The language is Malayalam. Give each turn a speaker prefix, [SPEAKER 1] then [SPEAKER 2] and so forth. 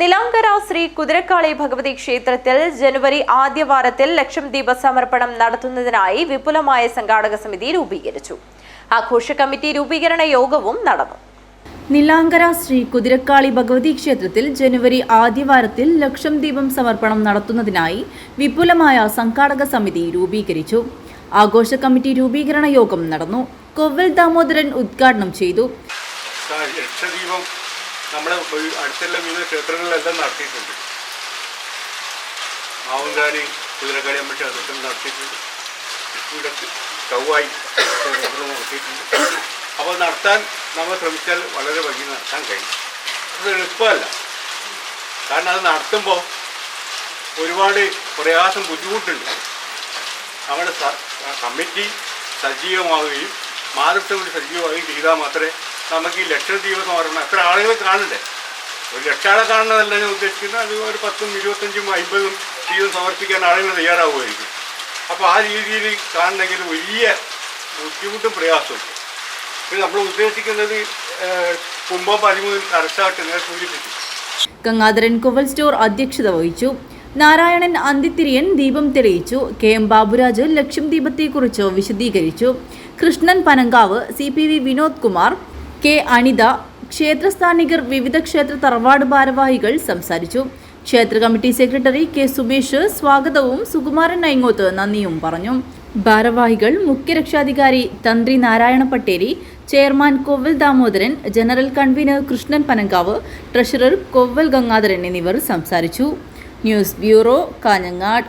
[SPEAKER 1] നിലാങ്കര ശ്രീ കുതിരക്കാളി ഭഗവതി ക്ഷേത്രത്തിൽ ജനുവരി ആദ്യവാരത്തിൽ ലക്ഷം ദീപ സമർപ്പണം നടത്തുന്നതിനായി വിപുലമായ സംഘാടക സമിതി രൂപീകരിച്ചു. ആഘോഷ കമ്മിറ്റി രൂപീകരണ യോഗവും നടന്നു.
[SPEAKER 2] നിലാങ്കര ശ്രീ കുതിരക്കാളി ഭഗവതി ക്ഷേത്രത്തിൽ ജനുവരി ആദ്യവാരത്തിൽ ലക്ഷം ദീപം സമർപ്പണം നടത്തുന്നതിനായി വിപുലമായ സംഘാടക സമിതി രൂപീകരിച്ചു. ആഘോഷ കമ്മിറ്റി രൂപീകരണ യോഗം നടന്നു. കൊവ്വൽ ദാമോദരൻ ഉദ്ഘാടനം ചെയ്തു.
[SPEAKER 3] ലക്ഷദീപം നമ്മുടെ അടുത്തുള്ള വിവിധ ക്ഷേത്രങ്ങളിലെല്ലാം നടത്തിയിട്ടുണ്ട്. മാവുംകാലി കുതിരക്കാലി അമ്മ ക്ഷേത്രത്തിൽ നടത്തിയിട്ടുണ്ട്. ഇവിടെ ചൊവ്വായി നടത്തിയിട്ടുണ്ട് അപ്പോൾ നടത്താൻ നമ്മൾ ശ്രമിച്ചാൽ വളരെ ഭംഗി നടത്താൻ കഴിയും. അത് എളുപ്പമല്ല. കാരണം അത് നടത്തുമ്പോൾ ഒരുപാട് പ്രയാസം ബുദ്ധിമുട്ടുണ്ട്. നമ്മുടെ കമ്മിറ്റി സജീവമാവുകയും മാതൃത്വം സജീവമാവുകയും ചെയ്താൽ മാത്രമേ നമുക്ക് ഈ ലക്ഷദ്വീപ് ഓർമ്മ എത്ര ആളുകൾ കാണണ്ടേ ഒരു ലക്ഷാളെ കാണുന്നതല്ല ഞാൻ ഉദ്ദേശിക്കുന്നത്. അത് ഒരു പത്തും ഇരുപത്തഞ്ചും അമ്പതും ജീവിതം സമർപ്പിക്കാൻ ആളുകൾ തയ്യാറാവുമായിരിക്കും. അപ്പോൾ ആ രീതിയിൽ കാണണമെങ്കിൽ വലിയ ബുദ്ധിമുട്ടും പ്രയാസവും. ഇത് നമ്മൾ ഉദ്ദേശിക്കുന്നത് കുംഭം പതിമൂന്നിൽ കറക്റ്റായിട്ട് നേരെ സൂചിപ്പിച്ചു.
[SPEAKER 2] ഗംഗാധരൻ കുവൽ സ്റ്റോർ അധ്യക്ഷത വഹിച്ചു. നാരായണൻ അന്തിത്തിരിയൻ ദീപം തെളിയിച്ചു. കെ എം ബാബുരാജ് ലക്ഷം ദീപത്തെക്കുറിച്ച് വിശദീകരിച്ചു. Krishnan Panankavu C P V Vinod Kumar K Anitha ക്ഷേത്രസ്ഥാനികർ വിവിധ ക്ഷേത്ര തറവാട് ഭാരവാഹികൾ സംസാരിച്ചു. ക്ഷേത്ര കമ്മിറ്റി സെക്രട്ടറി കെ സുമേഷ് സ്വാഗതവും സുകുമാരൻ നൈങ്ങോത്ത് നന്ദിയും പറഞ്ഞു. ഭാരവാഹികൾ മുഖ്യരക്ഷാധികാരി തന്ത്രി Narayana Patteri chairman Kovval Damodaran general convener Krishnan Panankavu treasurer Kovval Gangadharan എന്നിവർ സംസാരിച്ചു. News bureau Kanhangad.